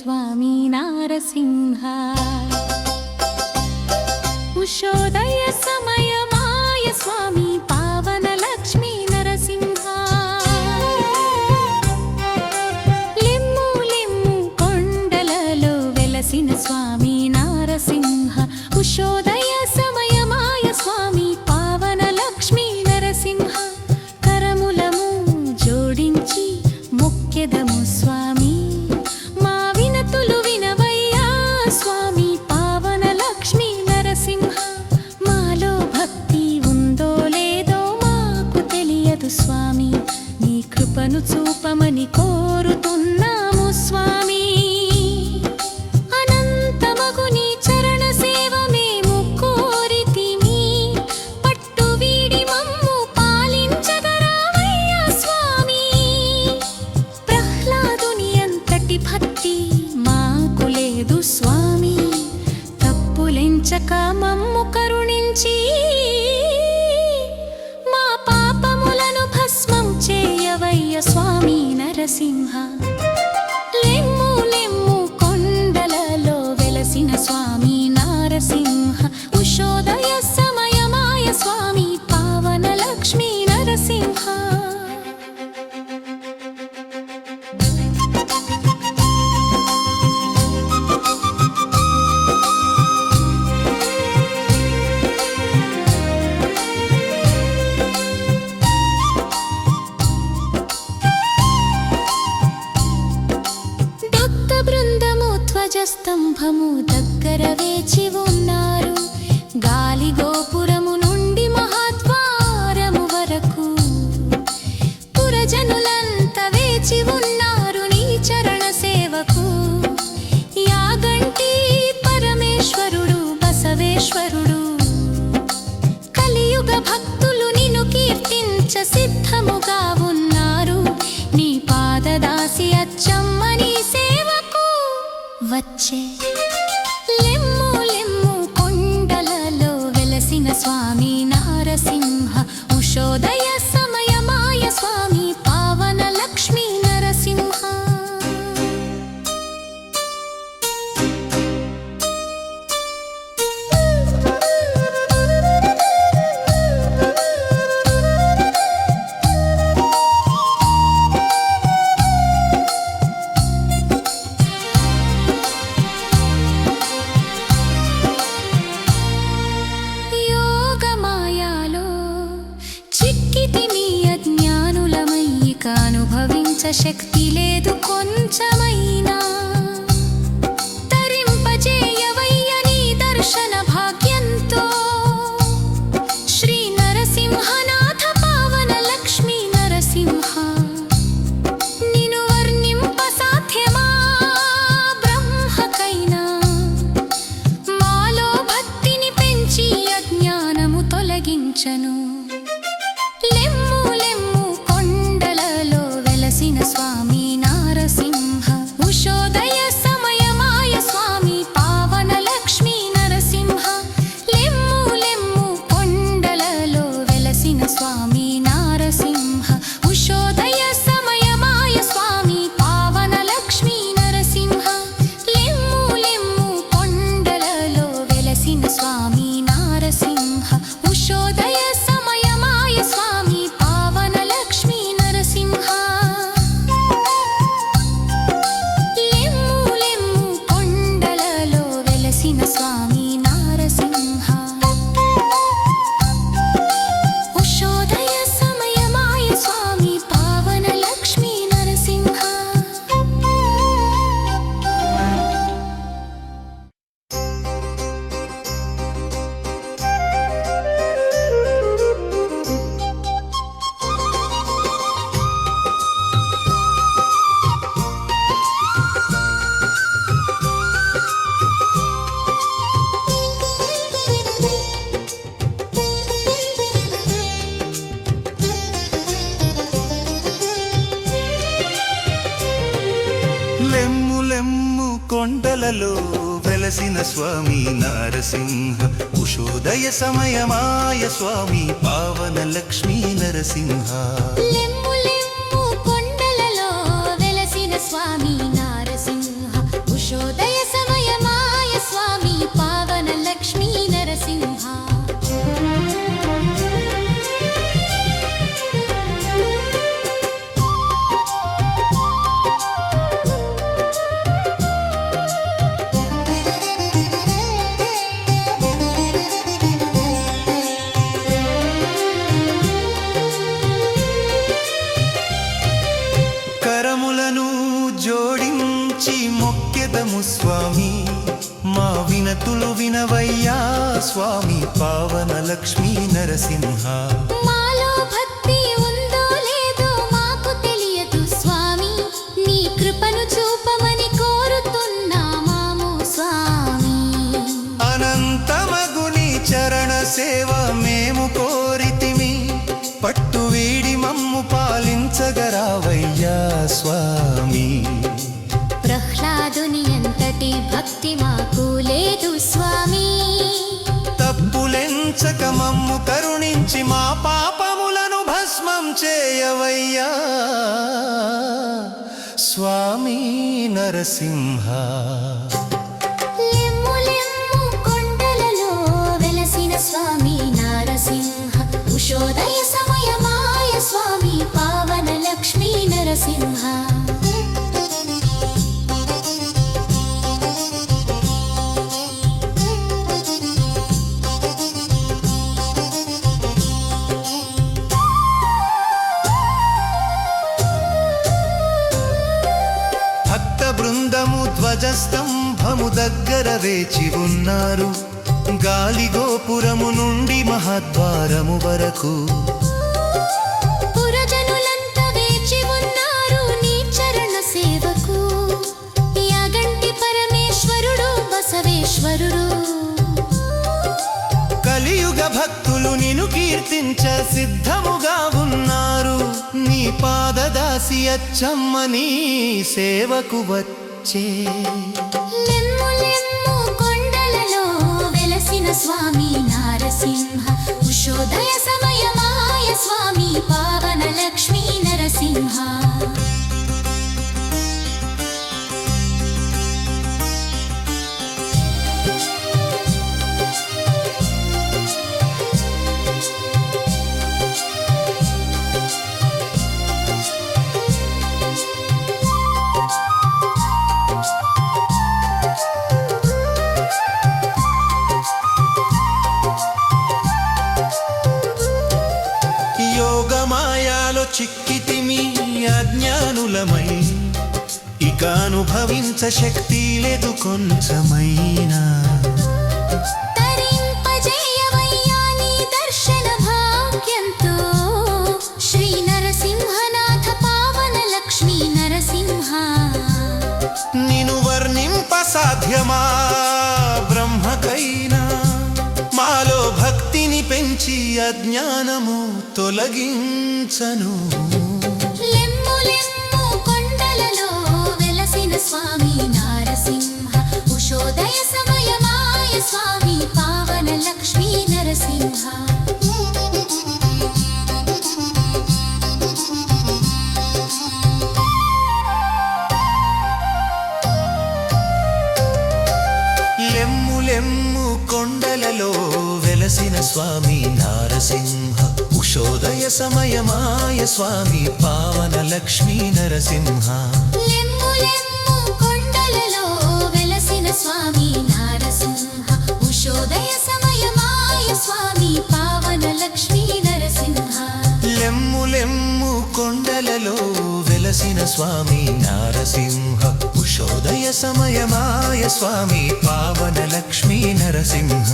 స్వామి నారసింహ. ఉషోదయ సమ నీ కృపను చూపమని కోరుతున్నాము స్వామి. అనంతమగు చరణ సేవ మేము కోరితిమి. పట్టు వీడి స్వామి. ప్రహ్లాదుని అంతటి భక్తి కొరకు పురజనులంత వేచి ఉన్నారు నీ చరణ సేవకు. యాగంటి పరమేశ్వరుడు బసవేశ్వరుడు. కలియుగ భక్తులు నిన్ను కీర్తించ సిద్ధముగా ఉన్నారు. నీ పాదదాసి అచ్చమ్మ నీ సేవకు. వచ్చే శక్తి లేదు కొంచెమైనా. కొండలలో వెలసిన స్వామి నారసింహ ఉషోదయ సమయమాయ స్వామి పావన లక్ష్మీ నరసింహ. వినవయ్యా స్వామి పావన లక్ష్మీ నరసింహ. మాలో భక్తి ఉందో లేదో మాకు తెలియదు స్వామి. నీ కృపను చూపమని కోరుతున్నామాము స్వామి. అనంతమగుని చరణ సేవ మేము కోరితిమి. పట్టు వీడి మమ్ము పాలించగరావయ్యా స్వామి. ఎంతటి భక్తి మాకు లేదు స్వామి. తప్పులెంచక మమ్ము కరుణించి మా పాపములను భస్మం చేయవయ్యా. స్వామి నరసింహ. లెమ్ము లెమ్ము కొండలలో వెలసిన స్వామి నారసింహ. ఉషోదయ సమయమాయ స్వామి పావన లక్ష్మీ నరసింహ. ధ్వజస్తంభము దగ్గర వేచి ఉన్నారు. గాలి గోపురము నుండి మహద్వారము వరకు. కలియుగ భక్తులు నిన్ను కీర్తించ సిద్ధముగా ఉన్నారు. నీ పాదదాసి అచ్చమ్మ నీ సేవకు వచ్చే వచ్చే. కొండలలో వెలసిన స్వామి నారసింహ ఉషోదయ సమయమాయ ఇక అనుభవించ శక్తి లేదు కొంచెమైనా. తరింపజేయవయ్యా నీ దర్శన భాగ్యంతో. శ్రీ నరసింహనాథ పావన లక్ష్మీ నరసింహ. నిను వర్ణింప సాధ్యమా బ్రహ్మకైనా. మాలో భక్తిని పెంచి అజ్ఞానము తొలగించను. స్వామి నారసింహ ఉషోదయ సమయమాయ స్వామి పావన లక్ష్మీ నరసింహ. లెమ్ము కొండలలో వెలసిన స్వామి నారసింహ ఉషోదయ సమయమాయ స్వామి పావన లక్ష్మీ నరసింహ. స్వామి నారసింహ ఉషోదయ సమయమాయ స్వామి పావన లక్ష్మీ నరసింహ లెమ్ము లెమ్ము కొండలలో వెలసిన స్వామి నారసింహ ఉషోదయ సమయమాయ స్వామి పావన లక్ష్మీ నరసింహ